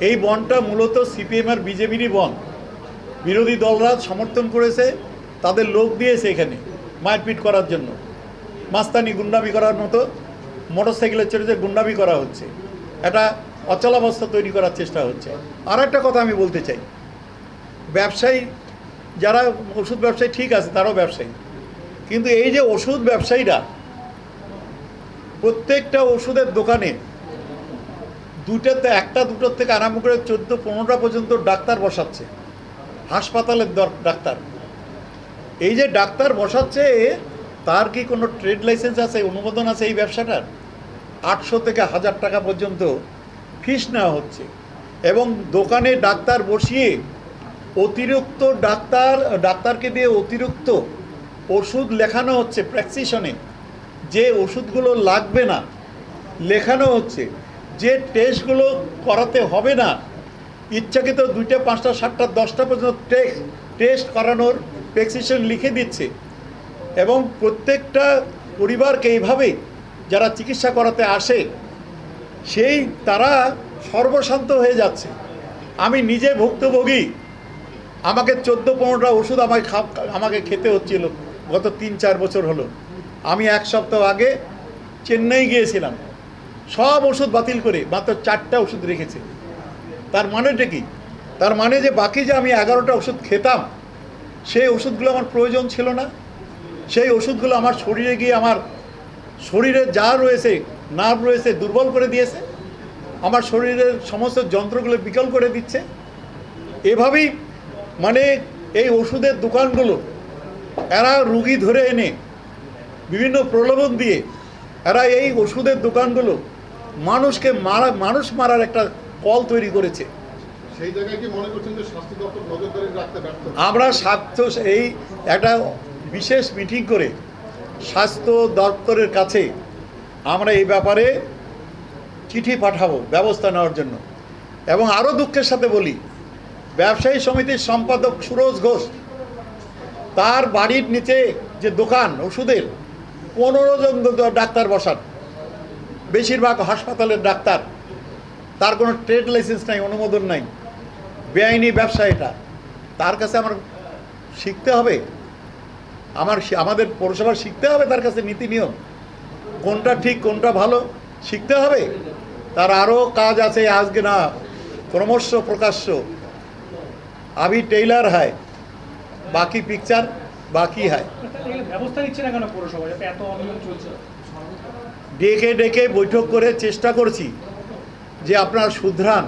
এই বনটা মূলত সিপিএম আর বিজেপিরই বন। বিরোধী দলরা সমর্থন করেছে, তাদের লোক দিয়েছে এখানে মারপিট করার জন্য। মাস্তানি গুন্ডামি করার মতো মোটরসাইকেলে চড়ে যে গুন্ডামি করা হচ্ছে। একটা অচলাবস্থা তৈরি করার চেষ্টা হচ্ছে। আর একটা কথা আমি বলতে চাই। ব্যবসায়ী, যারা ওষুধ ব্যবসায়ী ঠিক আছে, তারাও ব্যবসায়ী। কিন্তু এই যে ওষুধ ব্যবসায়ীরা প্রত্যেকটা ওষুধের দোকানে দুটাতে একটা, দুটোর থেকে আরম্ভ করে চোদ্দ, পনেরোটা পর্যন্ত ডাক্তার বসাচ্ছে। হাসপাতালের দর- ডাক্তার। এই যে ডাক্তার বসাচ্ছে, তার কি কোনো ট্রেড লাইসেন্স আছে, অনুমোদন আছে এই ব্যবসাটার? আটশো থেকে হাজার টাকা পর্যন্ত ফিস নেওয়া হচ্ছে। এবং দোকানে ডাক্তার বসিয়ে অতিরিক্ত ডাক্তার, ডাক্তারকে দিয়ে অতিরিক্ত ওষুধ লেখানো হচ্ছে প্র্যাকসিশনে যে ওষুধগুলো লাগবে না, লেখানো হচ্ছে। যে টেস্টগুলো করাতে হবে না, ইচ্ছাকৃত দুইটা, পাঁচটা, সাতটা, দশটা পর্যন্ত টেস্ট টেস্ট করানোর প্রেসক্রিপশন লিখে দিচ্ছে। এবং প্রত্যেকটা পরিবারকে এইভাবে যারা চিকিৎসা করাতে আসে, সেই তারা সর্বশান্ত হয়ে যাচ্ছে। আমি নিজে ভুক্তভোগী। আমাকে চোদ্দ, পনেরোটা ওষুধ আমাকে আমাকে খেতে হচ্ছিল। গত তিন, চার বছর হলো। আমি এক সপ্তাহ আগে চেন্নাই গিয়েছিলাম। সব ওষুধ বাতিল করে মাত্র চারটা ওষুধ রেখেছে। তার মানেটা কি? তার মানে যে বাকি যে আমি এগারোটা ওষুধ খেতাম, সেই ওষুধগুলো আমার প্রয়োজন ছিল না। সেই ওষুধগুলো আমার শরীরে গিয়ে আমার শরীরে যা রয়েছে, নার্ভ রয়েছে, দুর্বল করে দিয়েছে। আমার শরীরের সমস্ত যন্ত্রগুলো বিকল করে দিচ্ছে। এভাবেই মানে এই ওষুধের দোকানগুলো, এরা রুগী ধরে এনে বিভিন্ন প্রলোভন দিয়ে, এরা এই ওষুধের দোকানগুলো মানুষকে মারা মানুষ মারার একটা কল তৈরি করেছে। আমরা স্বাস্থ্য এই একটা বিশেষ মিটিং করে স্বাস্থ্য দপ্তরের কাছে আমরা এই ব্যাপারে চিঠি পাঠাবো ব্যবস্থা নেওয়ার জন্য। এবং আরও দুঃখের সাথে বলি ব্যবসায়ী সমিতির সম্পাদক সুরজ ঘোষ তার বাড়ির নিচে যে দোকান ওষুধের পনেরো জন ডাক্তার বসান। বেশিরভাগ হাসপাতালের ডাক্তার, তার কোনো ট্রেড লাইসেন্স নাই, অনুমোদন নাই। বেআইনি ব্যবসা এটা। তার কাছে আমার শিখতে হবে। আমার আমাদের পৌরসভার শিখতে হবে তার কাছে নীতি নিয়ম। কোনটা ঠিক, কোনটা ভালো, শিখতে হবে। তার আরও কাজ আছে, আজকে না, ক্রমশ প্রকাশ্য। আবি টেইলার হয়, বাকি পিকচার বাকি হয়। ব্যবস্থা নিচ্ছে না কেন পৌরসভা এত অনিয়ম চলছে। ডেকে ডেকে বৈঠক করে চেষ্টা করছি যে আপনার শুধরান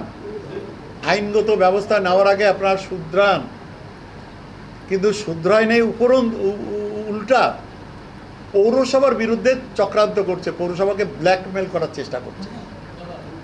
আইনগত ব্যবস্থা নেওয়ার আগে আপনার শুধরান কিন্তু শুধরায় নেই উপরন্ত উল্টা পৌরসভার বিরুদ্ধে চক্রান্ত করছে, পৌরসভাকে ব্ল্যাকমেল করার চেষ্টা করছে।